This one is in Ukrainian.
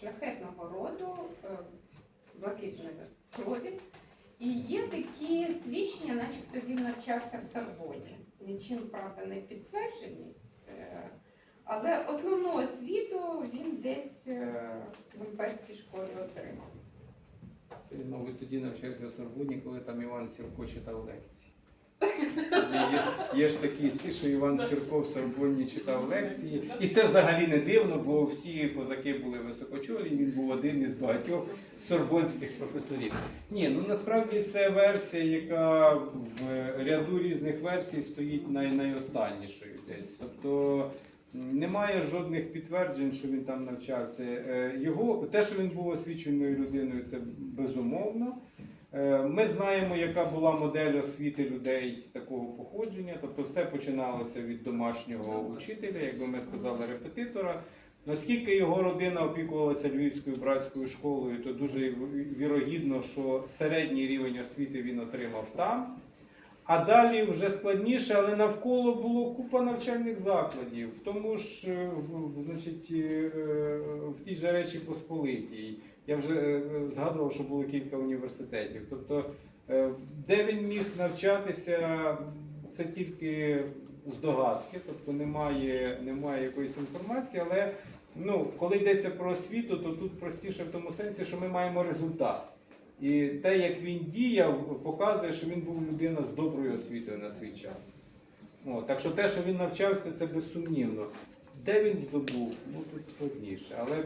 шляхетного роду, е, блакитної крові. І є такі свідчення, начебто він навчався в Сорбоні. Нічим, правда, не підтверджені. Е, Але основну освіту він десь е, в імперській школі отримав. Це він, мабуть, тоді навчався в Сорбоні, коли там Іван Сірко читав лекції. Є, ж такі ці, що Іван Сірко в Сорбонні читав лекції. І це взагалі не дивно, бо всі козаки були високочолі, він був один із багатьох сорбонських професорів. Ні, ну насправді це версія, яка в ряду різних версій стоїть най, найостаннішою десь. Тобто немає жодних підтверджень, що він там навчався. Е, Його, те, що він був освіченою людиною, це безумовно. Е, Ми знаємо, яка була модель освіти людей такого походження. Тобто все починалося від домашнього учителя, як би ми сказали, репетитора. Наскільки його родина опікувалася Львівською братською школою, то дуже вірогідно, що середній рівень освіти він отримав там. А далі вже складніше, але навколо було купа навчальних закладів, тому ж, е, значить, е, в тій же Речі Посполитій. Я вже е, згадував, що було кілька університетів. Тобто, е, де він міг навчатися, це тільки здогадки, тобто немає, немає якоїсь інформації, але ну, коли йдеться про освіту, то тут простіше в тому сенсі, що ми маємо результат. І те, як він діяв, показує, що він був людина з доброю освітою на свій час. О, так що те, що він навчався, це безсумнівно. Де він здобув, ну тут складніше. Але